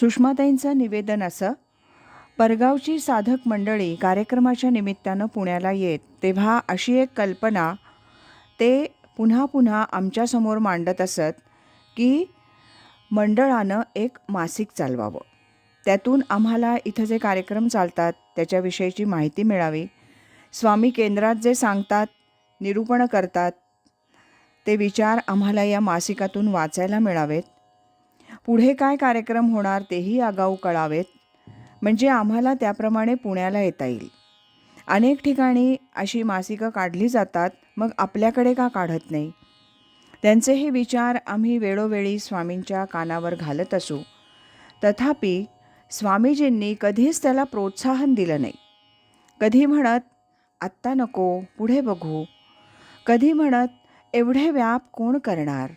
सुषमाताईंचं निवेदन असं परगावची साधक मंडळी कार्यक्रमाच्या निमित्तानं पुण्याला येत तेव्हा अशी एक कल्पना ते पुन्हा पुन्हा आमच्यासमोर मांडत असत की मंडळानं एक मासिक चालवावं. त्यातून आम्हाला इथं जे कार्यक्रम चालतात त्याच्याविषयीची माहिती मिळावी. स्वामी केंद्रात जे सांगतात निरूपणं करतात ते विचार आम्हाला या मासिकातून वाचायला मिळावेत. पुढे काय कार्यक्रम होणार तेही आगाऊ कळावेत. म्हणजे आम्हाला त्याप्रमाणे पुण्याला येता येईल. अनेक ठिकाणी अशी मासिकं काढली जातात मग आपल्याकडे का काढत नाही? त्यांचे हे विचार आम्ही वेळोवेळी स्वामींच्या कानावर घालत असू. तथापि स्वामीजींनी कधीच त्याला प्रोत्साहन दिलं नाही. कधी म्हणत आत्ता नको पुढे बघू. कधी म्हणत एवढे व्याप कोण करणार?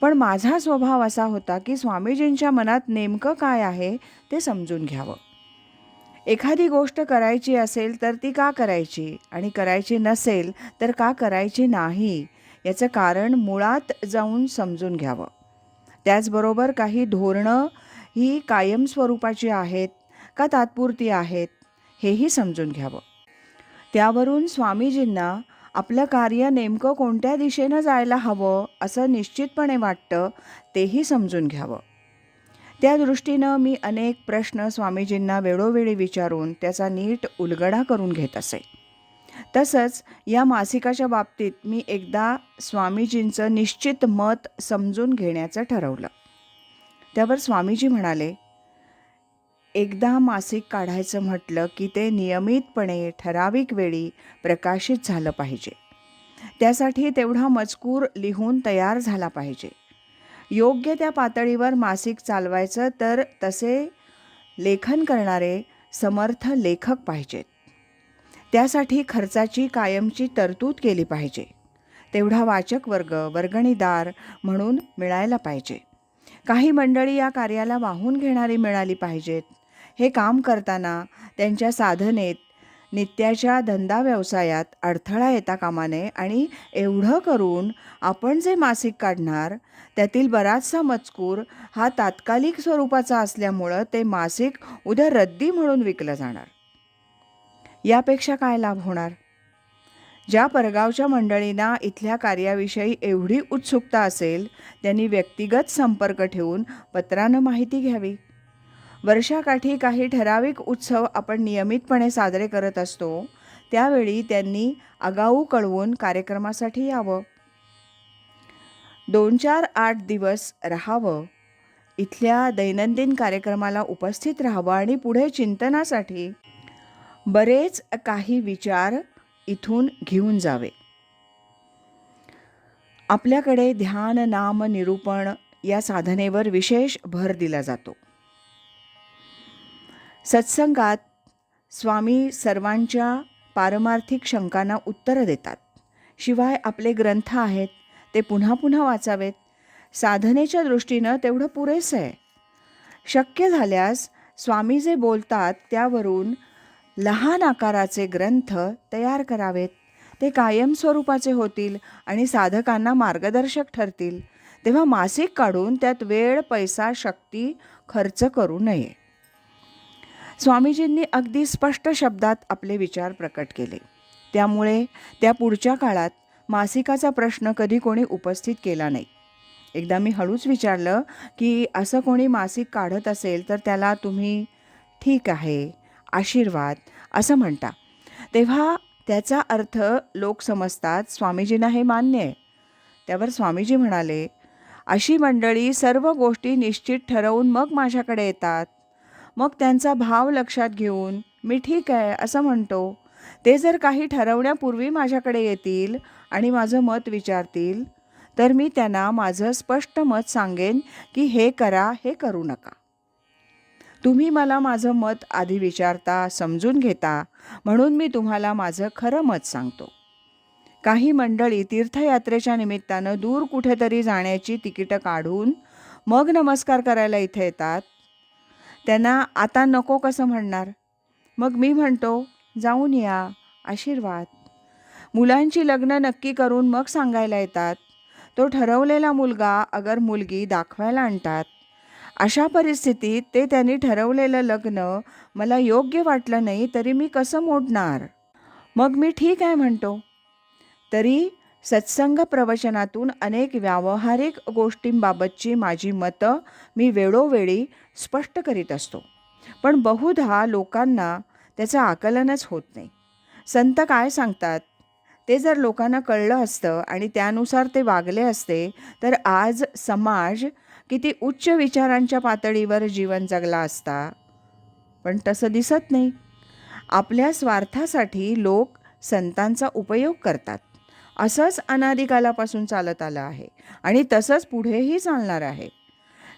पण माझा स्वभाव असा होता की स्वामीजींच्या मनात नेमकं काय आहे ते समजून घ्यावं. एखादी गोष्ट करायची असेल तर ती का करायची? आणि करायची नसेल तर का करायची नाही? याचं कारण मुळात जाऊन समजून घ्यावं. त्याचबरोबर काही धोरणं ही कायम स्वरूपाची आहेत का तात्पुरती आहेत हेही समजून घ्यावं. त्यावरून स्वामीजींना आपलं कार्य नेमकं कोणत्या दिशेनं जायला हवं असं निश्चितपणे वाटतं तेही समजून घ्यावं. त्या दृष्टीनं मी अनेक प्रश्न स्वामीजींना वेळोवेळी विचारून त्याचा नीट उलगडा करून घेत असे. तसंच या मासिकाच्या बाबतीत मी एकदा स्वामीजींचं निश्चित मत समजून घेण्याचं ठरवलं. त्यावर स्वामीजी म्हणाले एकदा मासिक काढायचं म्हटलं की ते नियमितपणे ठराविक वेळी प्रकाशित झालं पाहिजे. त्यासाठी तेवढा मजकूर लिहून तयार झाला पाहिजे. योग्य त्या पातळीवर मासिक चालवायचं तर तसे लेखन करणारे समर्थ लेखक पाहिजेत. त्यासाठी खर्चाची कायमची तरतूद केली पाहिजे. तेवढा वाचक वर्ग वर्गणीदार म्हणून मिळायला पाहिजे. काही मंडळी या कार्याला वाहून घेणारी मिळाली पाहिजेत. हे काम करताना त्यांच्या साधनेत नित्याच्या धंदा व्यवसायात अडथळा येता कामा नये आणि एवढं करून आपण जे मासिक काढणार त्यातील बराचसा मजकूर हा तात्कालिक स्वरूपाचा असल्यामुळं ते मासिक उद्या रद्दी म्हणून विकलं जाणार. यापेक्षा काय लाभ होणार? ज्या परगावच्या मंडळींना इथल्या कार्याविषयी एवढी उत्सुकता असेल त्यांनी व्यक्तिगत संपर्क ठेवून पत्रानं माहिती घ्यावी. वर्षाकाठी काही ठराविक उत्सव आपण नियमितपणे साजरे करत असतो. त्यावेळी त्यांनी आगाऊ कळवून कार्यक्रमासाठी यावं. दोन चार आठ दिवस राहावं. इथल्या दैनंदिन कार्यक्रमाला उपस्थित राहावं आणि पुढे चिंतनासाठी बरेच काही विचार इथून घेऊन जावे. आपल्याकडे ध्यान नाम निरूपण या साधनेवर विशेष भर दिला जातो. सत्संगात स्वामी सर्वांच्या पारमार्थिक शंकांना उत्तरं देतात. शिवाय आपले ग्रंथ आहेत ते पुन्हा पुन्हा वाचावेत. साधनेच्या दृष्टीनं तेवढं पुरेसं आहे. शक्य झाल्यास स्वामी जे बोलतात त्यावरून लहान आकाराचे ग्रंथ तयार करावेत. ते कायम स्वरूपाचे होतील आणि साधकांना मार्गदर्शक ठरतील. तेव्हा मासिक काढून त्यात वेळ पैसा शक्ती खर्च करू नये. स्वामीजींनी अगदी स्पष्ट शब्दात आपले विचार प्रकट केले. त्यामुळे त्या पुढच्या काळात मासिकाचा प्रश्न कधी कोणी उपस्थित केला नाही. एकदा मी हळूच विचारलं की असं कोणी मासिक काढत असेल तर त्याला तुम्ही ठीक आहे आशीर्वाद असं म्हणता. तेव्हा त्याचा अर्थ लोक समजतात स्वामीजींना हे मान्य आहे. त्यावर स्वामीजी म्हणाले अशी मंडळी सर्व गोष्टी निश्चित ठरवून मग माझ्याकडे येतात. मग त्यांचा भाव लक्षात घेऊन मी ठीक आहे असं म्हणतो. ते जर काही ठरवण्यापूर्वी माझ्याकडे येतील आणि माझं मत विचारतील तर मी त्यांना माझं स्पष्ट मत सांगेन की हे करा हे करू नका. तुम्ही मला माझं मत आधी विचारता समजून घेता म्हणून मी तुम्हाला माझं खरं मत सांगतो. काही मंडळी तीर्थयात्रेच्या निमित्तानं दूर कुठेतरी जाण्याची तिकीटं काढून मग नमस्कार करायला इथे येतात. त्यांना आता नको कसं म्हणणार? मग मी म्हणतो जाऊन या आशीर्वाद. मुलांची लग्न नक्की करून मग सांगायला येतात. तो ठरवलेला मुलगा अगर मुलगी दाखवायला आणतात. अशा परिस्थितीत ते त्यांनी ठरवलेलं लग्न मला योग्य वाटलं नाही तरी मी कसं मोडणार? मग मी ठीक आहे म्हणतो. तरी सत्संग प्रवचनातून अनेक व्यावहारिक गोष्टींबाबतची माझी मतं मी वेळोवेळी स्पष्ट करीत असतो. पण बहुधा लोकांना त्याचं आकलनच होत नाही. संत काय सांगतात? ते जर लोकांना कळलं असतं आणि त्यानुसार ते वागले असते तर आज समाज किती उच्च विचारांच्या पातळीवर जीवन जगला असता. पण तसं दिसत नाही. आपल्या स्वार्थासाठी लोक संतांचा उपयोग करतात. असंच अनादिकालापासून चालत आलं आहे आणि तसंच पुढेही चालणार आहे.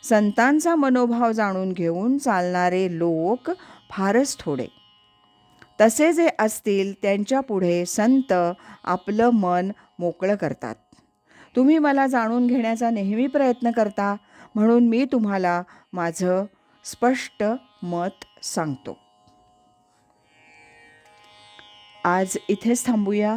संतांचा मनोभाव जाणून घेऊन चालणारे लोक फारच थोडे. तसे जे असतील त्यांच्या पुढे संत आपलं मन मोकळं करतात. तुम्ही मला जाणून घेण्याचा नेहमी प्रयत्न करता म्हणून मी तुम्हाला माझं स्पष्ट मत सांगतो. आज इथेच थांबूया.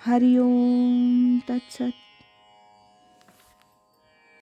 हरिओम तत्सत